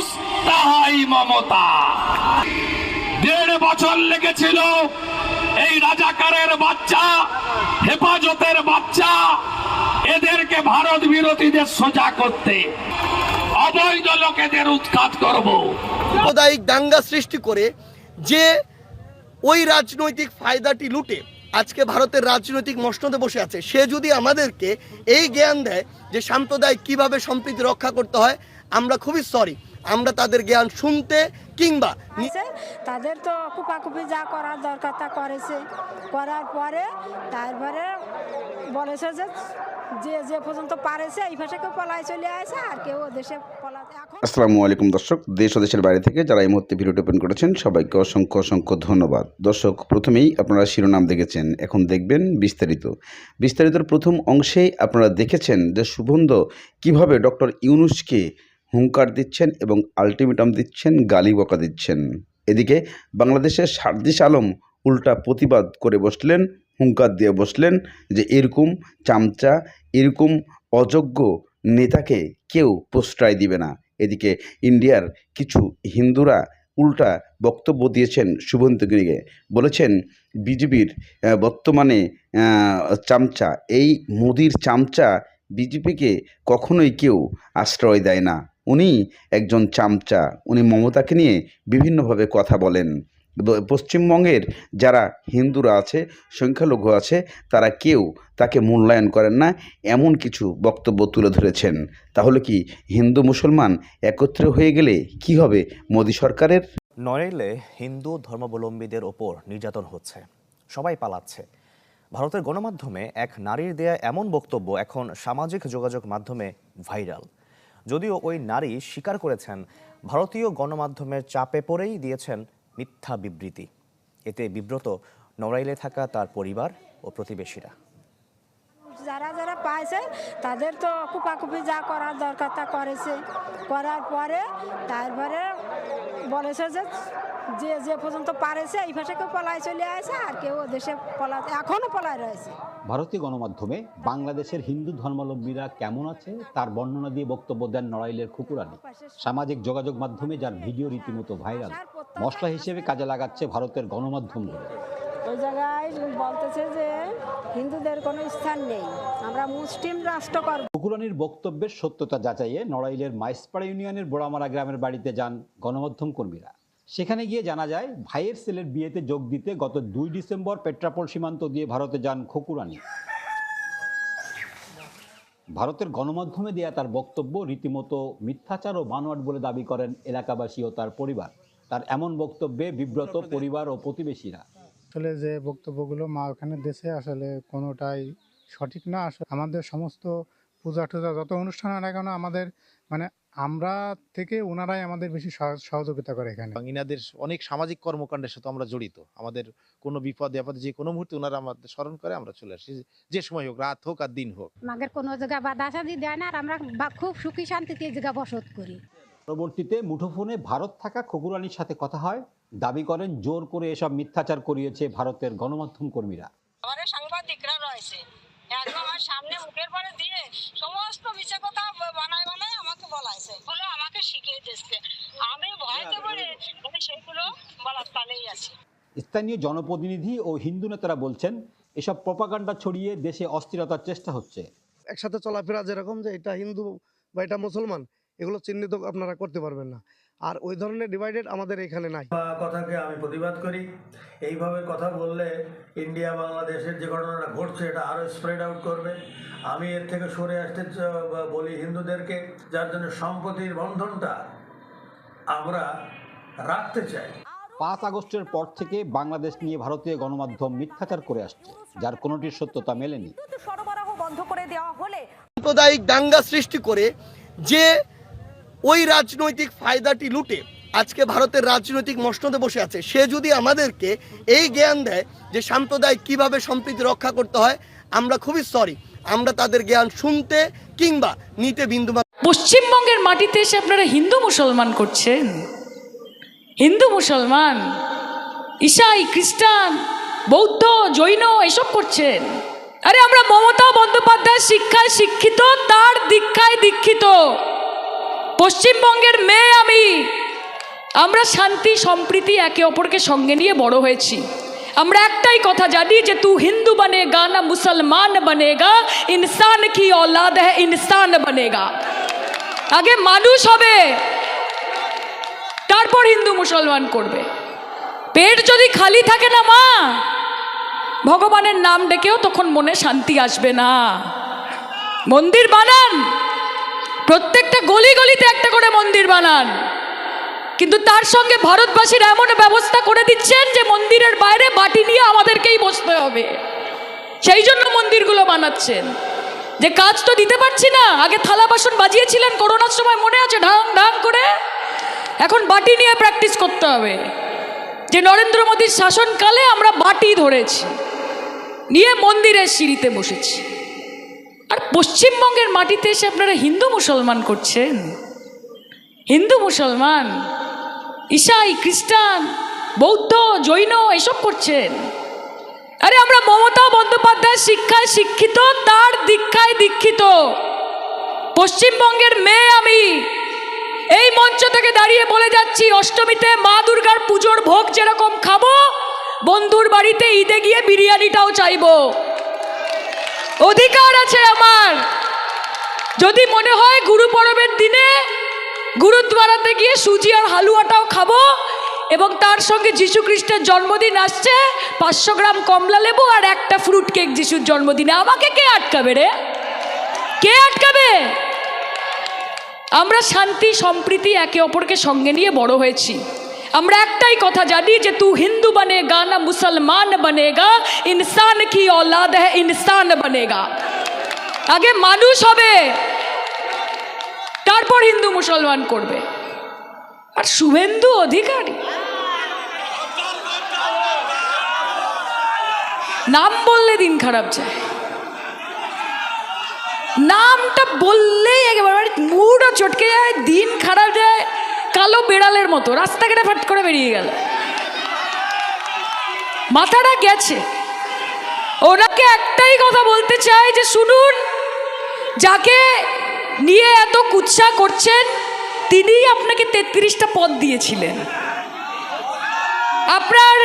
ইউনুস তাহাই মমতা। দেড় বছর লেগেছিল এই রাজাকারের বাচ্চা, হেফাজতের বাচ্চা, এদেরকে ভারত বিরোধীদের সোজা করতে। অবৈধ লোকেদের উৎখাত করব। সাম্প্রদায়িক দাঙ্গা সৃষ্টি করে যে ওই রাজনৈতিক ফায়দাটি লুটে আজকে ভারতের রাজনৈতিক মসনদে বসে আছে, সে যদি আমাদেরকে এই জ্ঞান দেয় যে সাম্প্রদায়িক কীভাবে সম্প্রীতি রক্ষা করতে হয়, আমরা খুবই সরি আমরা তাদের জ্ঞান শুনতে কিংবা নি- তাদের তো কুপাকুপি যা করার দরকার তা করেছে। করার পরে তারপরে বলেছে যে যে যে পর্যন্ত পারেছে এই ভাষা কেউ পলায় চলে আসে আর কেউ দেশে পলাতে। এখন আসসালামু আলাইকুম দর্শক দেশ ও দেশের বাইরে থেকে যারা এই মুহূর্তে ভিডিওটি ওপেন করেছেন সবাইকে অসংখ্য অসংখ্য ধন্যবাদ। দর্শক প্রথমেই আপনারা শিরোনাম দেখেছেন এখন দেখবেন বিস্তারিত। বিস্তারিতর প্রথম অংশেই আপনারা দেখেছেন যে সুবন্ধ কীভাবে ডক্টর ইউনুসকে হুঙ্কার দিচ্ছেন এবং আলটিমেটাম দিচ্ছেন গালি বকা দিচ্ছেন। এদিকে বাংলাদেশের সার্দিস আলম উল্টা প্রতিবাদ করে বসলেন, হুঙ্কার দিয়ে বসলেন যে এরকম চামচা, এরকম অযোগ্য নেতাকে কেউ প্রশ্রয় দিবে না। এদিকে ইন্ডিয়ার কিছু হিন্দুরা উল্টা বক্তব্য দিয়েছেন শুভন্তগিরিকে বলেছেন, বিজেপির বর্তমানে চামচা, এই মোদির চামচা বিজেপিকে কখনোই কেউ আশ্রয় দেয় না। উনি একজন চামচা। উনি মমতাকে নিয়ে বিভিন্নভাবে কথা বলেন। পশ্চিমবঙ্গের যারা হিন্দুরা আছে, সংখ্যালঘু আছে, তারা কেউ তাকে মূল্যায়ন করেন না, এমন কিছু বক্তব্য তুলে ধরেছেন। তাহলে কি হিন্দু মুসলমান একত্রে হয়ে গেলে কি হবে মোদী সরকারের? নড়াইলে হিন্দু ধর্মাবলম্বীদের ওপর নির্যাতন হচ্ছে। সবাই পালাচ্ছে। ভারতের গণমাধ্যমে এক নারীর দেয়া এমন বক্তব্য এখন সামাজিক যোগাযোগ মাধ্যমে ভাইরাল। যদিও ওই নারী স্বীকার করেছেন, ভারতীয় গণমাধ্যমের চাপে পড়েই দিয়েছেন মিথ্যা বিবৃতি। এতে বিব্রত নড়াইলে থাকা তার পরিবার ও প্রতিবেশীরা। যারা যারা পাইছে, তাদের তো কুপাকুপি যা করার দরকার তা করেছে। করার পরে তারপরে বলেছে যে যে যে পর্যন্ত পারেছে এই ভাষা কেউ পলায় চলে আসে আর কেউ দেশে পলাতে এখনও পলায় রয়েছে। ভারতীয় গণমাধ্যমে বাংলাদেশের হিন্দু ধর্মাবলম্বীরা কেমন আছে তার বর্ণনা দিয়ে বক্তব্য দেন নড়াইলের খুকুরানি। সামাজিক যোগাযোগ মাধ্যমে যার ভিডিও রীতিমতো ভাইরাল মশলা হিসেবে কাজে লাগাচ্ছে ভারতের গণমাধ্যমগুলো ওই জায়গায় বলতেছে যে হিন্দুদের কোনো স্থান নেই আমরা মুসলিম রাষ্ট্র করব। খুকুরানির বক্তব্যের সত্যতা যাচাইয়ে নড়াইলের মাইসপাড়া ইউনিয়নের বোড়ামারা গ্রামের বাড়িতে যান গণমাধ্যম কর্মীরা। সেখানে গিয়ে জানা যায় ভাইয়ের ছেলের বিয়েতে যোগ দিতে গত দুই ডিসেম্বর পেট্রাপোল সীমান্ত দিয়ে ভারতে যান খকুরানি। ভারতের গণমাধ্যমে দেয়া তার বক্তব্য রীতিমতো মিথ্যাচার ও বানোয়াট বলে দাবি করেন এলাকাবাসী ও তার পরিবার। তার এমন বক্তব্যে বিব্রত পরিবার ও প্রতিবেশীরা। আসলে যে বক্তব্যগুলো মা ওখানে দেশে আসলে কোনোটাই সঠিক না। আসলে আমাদের সমস্ত পূজা টুজা যত অনুষ্ঠান হয় না কেন আমাদের মানে আমরা থেকে ওনারাই আমাদের বেশি সহযোগিতা করে এখানে। ইনাদের অনেক সামাজিক কর্মকাণ্ডের সাথে আমরা জড়িত। আমাদের কোনো বিপদে আপদে যে কোনো মুহূর্তে ওনারা আমাদের স্মরণ করে আমরা চলে আসি। যে সময় হোক রাত হোক আর দিন হোক। আমাদের কোনো জায়গায় বাধা সাধি দেয় না আর আমরা খুব সুখী শান্তিতে এই জায়গা বসত করি। পরবর্তীতে মুঠোফোনে ভারত থাকা খকুরানির সাথে কথা হয়। দাবি করেন জোর করে এসব মিথ্যাচার করিয়েছে ভারতের গণমাধ্যম কর্মীরা। আমাদের সাংবাদিকরা রয়েছে। একদম আমার সামনে মুখের পরে দিয়ে সমস্ত মিছে কথা বানায় বানায় বলাইছে। বলে আমাকে শিখিয়ে দিচ্ছে আমি ভয়তে করে আমি সেগুলো বলার তালেই আছি। স্থানীয় জনপ্রতিনিধি ও হিন্দু নেতারা বলছেন এসব প্রপাগান্ডা ছড়িয়ে দেশে অস্থিরতার চেষ্টা হচ্ছে। একসাথে চলাফেরা যেরকম যে এটা হিন্দু বা এটা মুসলমান এগুলো চিহ্নিত আপনারা করতে পারবেন না। আর ওই ধরনের ডিভাইডেড আমাদের এখানে নাই। কথাকে আমি প্রতিবাদ করি। এইভাবে কথা বললে ইন্ডিয়া বাংলাদেশের যে ঘটনাটা ঘটছে এটা আরও স্প্রেড আউট করবে। আমি এর থেকে সরে আসতে বলি হিন্দুদেরকে যার জন্য সম্পত্তির বন্ধনটা আমরা রাখতে চাই। পাঁচ আগস্টের পর থেকে বাংলাদেশ নিয়ে ভারতীয় গণমাধ্যম মিথ্যাচার করে আসছে যার কোনোটির সত্যতা মেলেনি। সরবরাহ বন্ধ করে দেওয়া হলে সাম্প্রদায়িক দাঙ্গা সৃষ্টি করে যে ওই রাজনৈতিক ফায়দাটি লুটে আজকে ভারতের রাজনৈতিক মসনদে বসে আছে। সে যদি আমাদেরকে এই জ্ঞান দেয় যে সাম্প্রদায়িক কীভাবে সম্প্রীতি রক্ষা করতে হয়, আমরা খুবই সরি আমরা তাদের জ্ঞান শুনতে কিংবা নিতে বিন্দু পশ্চিমবঙ্গের মাটিতে এসে আপনারা হিন্দু মুসলমান করছেন? হিন্দু মুসলমান ঈসাই খ্রিস্টান, বৌদ্ধ, জৈন, এসব করছেন। আরে আমরা মমতা বন্দ্যোপাধ্যায় শিক্ষায় শিক্ষিত, তার দীক্ষায় দীক্ষিত। পশ্চিমবঙ্গের মেয়ে আমি আমরা শান্তি সম্প্রীতি একে অপরকে সঙ্গে নিয়ে বড় হয়েছি আমরা একটাই কথা জানি যে তু হিন্দু বনেগা না মুসলমান বনেগা ইনসান কি औलाद है ইনসান বনেগা আগে মানুষ হবে তারপর হিন্দু মুসলমান করবে পেট যদি খালি থাকে না মা ভগবানের নাম ডেকেও তখন মনে শান্তি আসবে না মন্দির বানান প্রত্যেকটা গলি গলিতে একটা করে মন্দির বানান। কিন্তু তার সঙ্গে ভারতবাসীর এমন ব্যবস্থা করে দিচ্ছেন যে মন্দিরের বাইরে বাটি নিয়ে আমাদেরকেই বসতে হবে। সেই জন্য মন্দিরগুলো বানাচ্ছেন। যে কাজ তো দিতে পারছি না। আগে থালা বাসন বাজিয়েছিলেন করোনার সময়, মনে আছে? ঢাং ঢাং করে? এখন বাটি নিয়ে প্র্যাকটিস করতে হবে। যে নরেন্দ্র মোদীর শাসনকালে আমরা বাটি ধরেছি। নিয়ে মন্দিরের সিঁড়িতে বসেছি। আর পশ্চিমবঙ্গের মাটিতে এসে আপনারা হিন্দু মুসলমান করছেন? হিন্দু মুসলমান ঈসাই খ্রিস্টান, বৌদ্ধ, জৈন এসব করছেন? আরে আমরা মমতা বন্দ্যোপাধ্যায়ের শিক্ষায় শিক্ষিত, তার দীক্ষায় দীক্ষিত। পশ্চিমবঙ্গের মেয়ে আমি। এই মঞ্চ থেকে দাঁড়িয়ে বলে যাচ্ছি, অষ্টমীতে মা দুর্গার পুজোর ভোগ যেরকম খাব, বন্ধুর বাড়িতে ঈদে গিয়ে বিরিয়ানিটাও চাইব। অধিকার আছে আমার। যদি মনে হয় গুরু পরবের দিনে গুরুদ্বারাতে গিয়ে সুজি আর হালুয়াটাও খাব এবং তার সঙ্গে যীশু খ্রিস্টের জন্মদিন আসছে, পাঁচশো গ্রাম কমলা লেবু আর একটা ফ্রুট কেক যিশুর জন্মদিনে। আমাকে কে আটকাবে রে? কে আটকাবে? আমরা শান্তি, সম্প্রীতি একে অপরকে সঙ্গে নিয়ে বড় হয়েছি। আমরা একটাই কথা জানি যে তু হিন্দু বনেগা না মুসলমান বনেগা ইনসান কি औलाद है ইনসান বনেগা আগে মানুষ হবে তারপর হিন্দু মুসলমান করবে আর শুভেন্দু অধিকারী নাম বললে দিন খারাপ যায় নামটা বললেই একেবারে মুডও চটকে যায় দিন খারাপ যায় কালো বেড়ালের মতো রাস্তাঘাটে ফাট করে বেরিয়ে গেল। মাথাটা গেছে। ওনাকে একটাই কথা বলতে চাই যে, শুনুন, যাকে নিয়ে এত কুৎসা করছেন তিনি আপনাকে তেত্রিশটা পদ দিয়েছিলেন। আপনার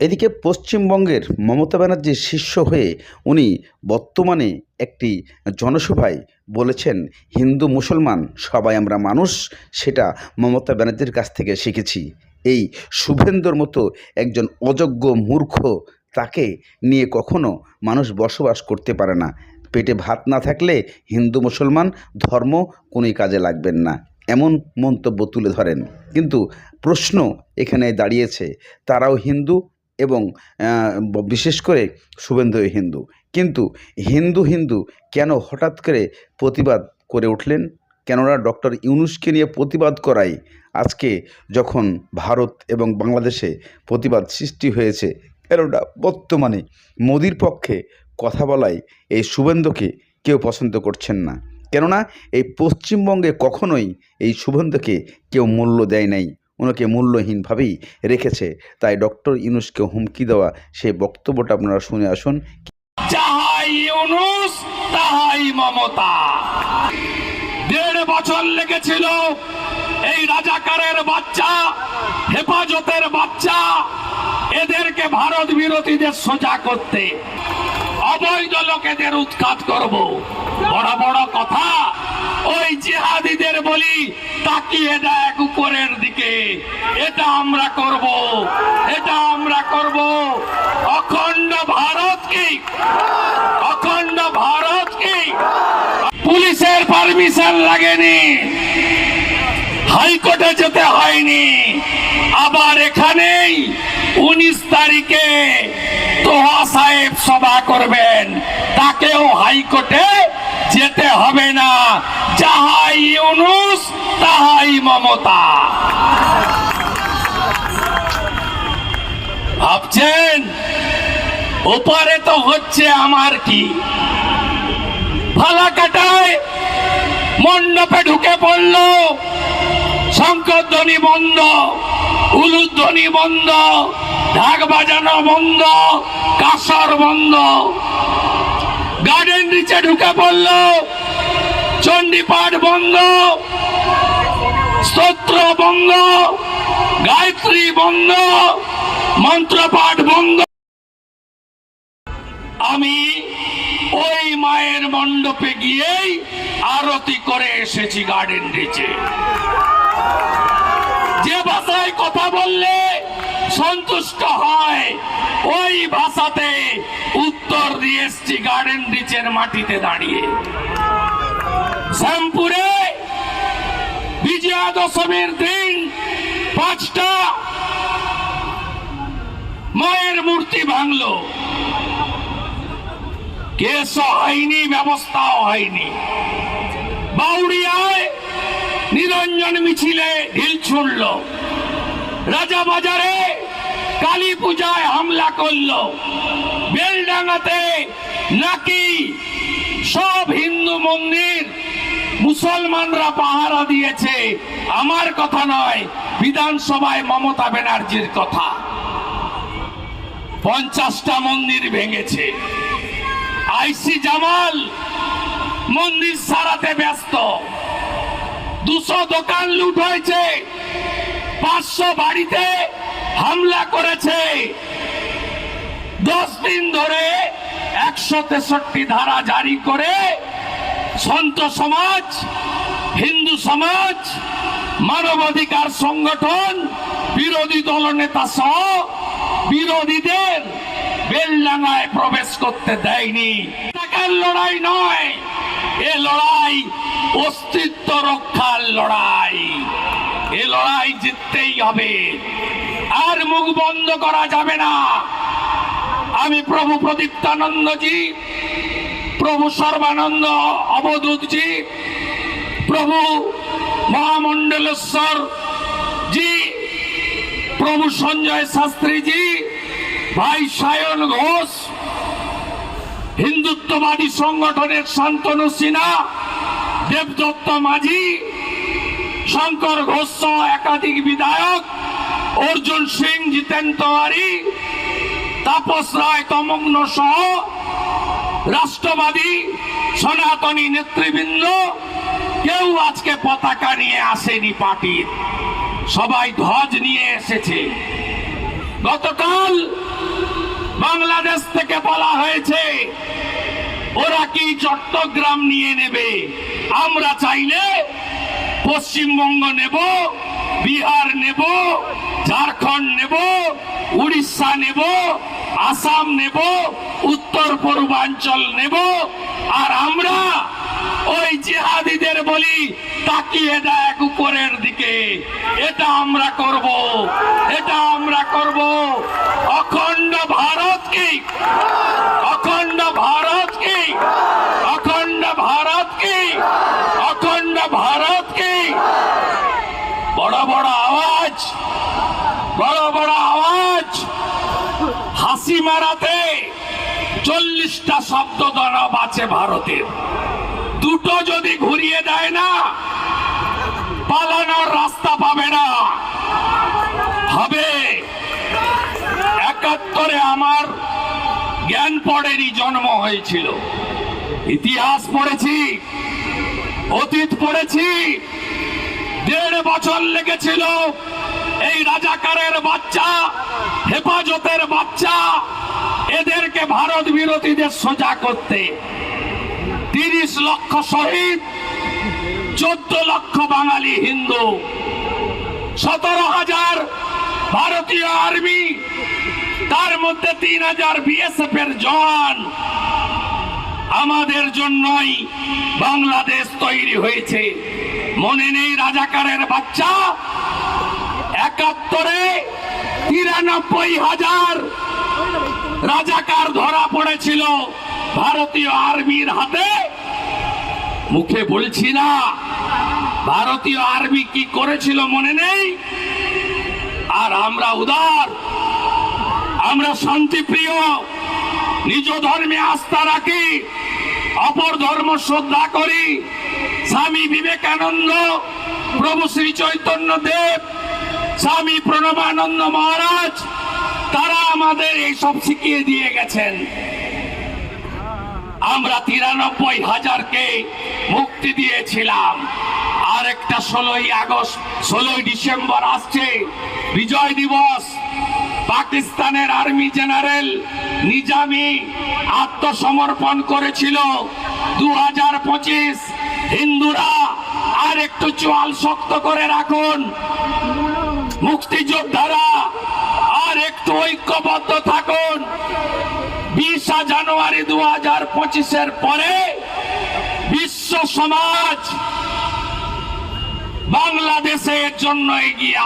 এদিকে পশ্চিমবঙ্গের মমতা ব্যানার্জির শিষ্য হয়ে উনি বর্তমানে একটি জনসভায় বলেছেন, হিন্দু মুসলমান সবাই আমরা মানুষ, সেটা মমতা ব্যানার্জির কাছ থেকে শিখেছি। এই শুভেন্দুর মতো একজন অযোগ্য মূর্খ তাকে নিয়ে কখনো মানুষ বসবাস করতে পারে না। পেটে ভাত না থাকলে হিন্দু মুসলমান ধর্ম কোনোই কাজে লাগবেন না, এমন মন্তব্য তুলে ধরেন। কিন্তু প্রশ্ন এখানে দাঁড়িয়েছে, তারাও হিন্দু এবং বিশেষ করে শুভেন্দু হিন্দু। কিন্তু হিন্দু হিন্দু কেন হঠাৎ করে প্রতিবাদ করে উঠলেন? কেননা ডক্টর ইউনুসকে নিয়ে প্রতিবাদ করাই আজকে যখন ভারত এবং বাংলাদেশে প্রতিবাদ সৃষ্টি হয়েছে, কেননা বর্তমানে মোদির পক্ষে কথা বলাই এই শুভেন্দুকে কেউ পছন্দ করছেন না। কেননা এই পশ্চিমবঙ্গে কখনোই এই শুভেন্দুকে কেউ মূল্য দেয় নাই। ওনাকে মূল্যহীনভাবেই রেখেছে। তাই ডক্টর ইউনুসকে হুমকি দেওয়া সেই বক্তব্যটা আপনারা শুনে আসুন। তাহাই মমতা। দেড় বছর লেগেছিল এই রাজাকারের বাচ্চা, হেফাজতের বাচ্চা, এদেরকে ভারত বিরোধীদের সোজা করতে। অবৈধ লোকেদের উৎখাত করব। বড় বড় কথা ওই জিহাদিদের বলি, তাকিয়ে দেখ উপরের দিকে। এটা আমরা করব, এটা আমরা করব। অখণ্ড ভারত কি? অখণ্ড ভারত কি? পুলিশের পারমিশন লাগেনি। হাইকোর্টে যেতে হয়নি। আবার এখানেই উনিশ তারিখে তোহা সাহেব সভা করবেন। তাকেও হাইকোর্টে যেতে হবে না। যাহাই ইউনুস, তাহাই মমতা। ভাবছেন, ওপারে তো হচ্ছে আমার কি? ফালাকাটায় মণ্ডপে ঢুকে পড়ল, শঙ্করধ্বনি বন্ধ, উলুধ্বনি বন্ধ, ঢাক বাজানো বন্ধ, কাসর বন্ধ। গার্ডেন নিচে ঢুকে পড়ল। চণ্ডীপাঠ বন্ধ বঙ্গ গায়ত্রী বঙ্গ মন্ত্রপাঠ বঙ্গ আমি ওই মায়ের মণ্ডপে গিয়েই আরতি করে এসেছি গার্ডেন রিচে। যে ভাষায় কথা বললে সন্তুষ্ট হয়। ওই ভাষাতে উত্তর দিয়ে এসছি গার্ডেন রিচের মাটিতে দাঁড়িয়ে। শ্যামপুরে বিজয়া দশমীর দিন পাঁচটা মায়ের মূর্তি ভাঙলো। কেস হয়নি, ব্যবস্থাও হয়নি। বাউরিয়ায় নিরঞ্জন মিছিলে ঢিল ছুড়ল। রাজাবাজারে কালী পূজায় হামলা করল। বেলডাঙ্গাতে নাকি সব হিন্দু মন্দির মুসলমানরা পাহারা দিয়েছে? আমার কথা নয়, বিধানসভায় মমতা ব্যানার্জির কথা। পঞ্চাশটা মন্দির ভেঙেছে। আইসি জামাল মন্দির সারাতে ব্যস্ত। দুশো দোকান লুট হয়েছে। পাঁচশো বাড়িতে হামলা করেছে। দশ দিন ধরে একশো তেষট্টি ধারা জারি করে সন্ত সমাজ, হিন্দু সমাজ, মানবাধিকার সংগঠন, বিরোধী দলনেতা সহ বিরোধীদের বেলডাঙ্গায় প্রবেশ করতে দেয়নি। টাকার লড়াই নয়, এ লড়াই অস্তিত্ব রক্ষার লড়াই। এ লড়াই জিততেই হবে। আর মুখ বন্ধ করা যাবে না। আমি প্রভু প্রদীপ্তানন্দজি, প্রভু সর্বানন্দ অবধূতজি, প্রভু মহামণ্ডলেশ্বর জি, প্রভু সঞ্জয় শাস্ত্রীজি, ভাই সায়ন ঘোষ, হিন্দুত্ববাদী সংগঠনের শান্তনু সিনহা, দেবদত্ত মাঝি, শঙ্কর ঘোষ একাধিক বিধায়ক অর্জুন সিং জিতেন তেওয়ারি তাপস রায় তমগ্ন সহ রাষ্ট্রবাদী সনাতনী নেতৃবৃন্দ, কেউ আজকে পতাকা নিয়ে আসেনি পার্টির। সবাই ধ্বজ নিয়ে এসেছে। গতকাল বাংলাদেশ থেকে বলা হয়েছে, ওরা কি চট্টগ্রাম নিয়ে নেবে? আমরা চাইলে পশ্চিমবঙ্গ নেব, বিহার নেব ঝাড়খণ্ড নেব, উড়িষ্যা নেব, আসাম নেব, উত্তর পূর্বাঞ্চল নেব, আর আমরা ওই জিহাদিদের বলি, তাকিয়ে দেখ উপরের দিকে। এটা আমরা করব, এটা আমরা করব। অখণ্ড ভারত কি অখণ্ড ভারত কি অখণ্ড ভারত কি অখণ্ড ভারত কি বড় বড় আওয়াজ বড় বড় আওয়াজ হাসি মারাতে চল্লিশটা শব্দ দানব আছে ভারতের দুটো যদি ঘুরিয়ে দেয় না, পালানোর রাস্তা পাবে না। হবে একাত্তরে আমার জ্ঞান পড়েরই জন্ম হয়েছিল। ইতিহাস পড়েছি, অতীত পড়েছি, দেড় বছর লেগেছিল এই রাজাকারের বাচ্চা, হেফাজতের বাচ্চা এদেরকে ভারত বিরোধীদের সোজা করতে তিরিশ লক্ষ শহীদ, চোদ্দ লক্ষ বাঙালি হিন্দু, সতেরো হাজার ভারতীয় আর্মি, তার মধ্যে তিন হাজার বিএসএফ এর জওয়ান। আমাদের জন্যই বাংলাদেশ তৈরি হয়েছে। মনে নেই রাজাকারের বাচ্চা? একাত্তরে তিরানব্বই হাজার রাজাকার ধরা পড়েছিল ভারতীয় আর্মির হাতে। মুখে বলছি না, ভারতীয় আর্মি কি করেছিল মনে নেই? আর আমরা উদার, আমরা শান্তিপ্রিয়, নিজ ধর্মে আস্থা রাখি, অপর ধর্ম শ্রদ্ধা করি। স্বামী বিবেকানন্দ, প্রভু শ্রী চৈতন্য দেব স্বামী প্রণবানন্দ মহারাজ তারা আমাদের এইসব শিখিয়ে দিয়ে গেছেন। আমরা তিরানব্বই হাজারকে মুক্তি দিয়েছিলাম। আর একটা ষোলোই আগস্ট, ষোলোই ডিসেম্বর আসছে। বিজয় দিবস। পাকিস্তানের আর্মি জেনারেল নিজামি আত্মসমর্পণ করেছিল। দু হাজার পঁচিশ। হিন্দুরা আর একটু চোয়াল শক্ত করে রাখুন। মুক্তিযোদ্ধারা ঐক্যবদ্ধ থাকুন। বিশা জানুয়ারি দু হাজার পঁচিশের পরে বিশ্ব সমাজ বাংলাদেশের জন্য এগিয়ে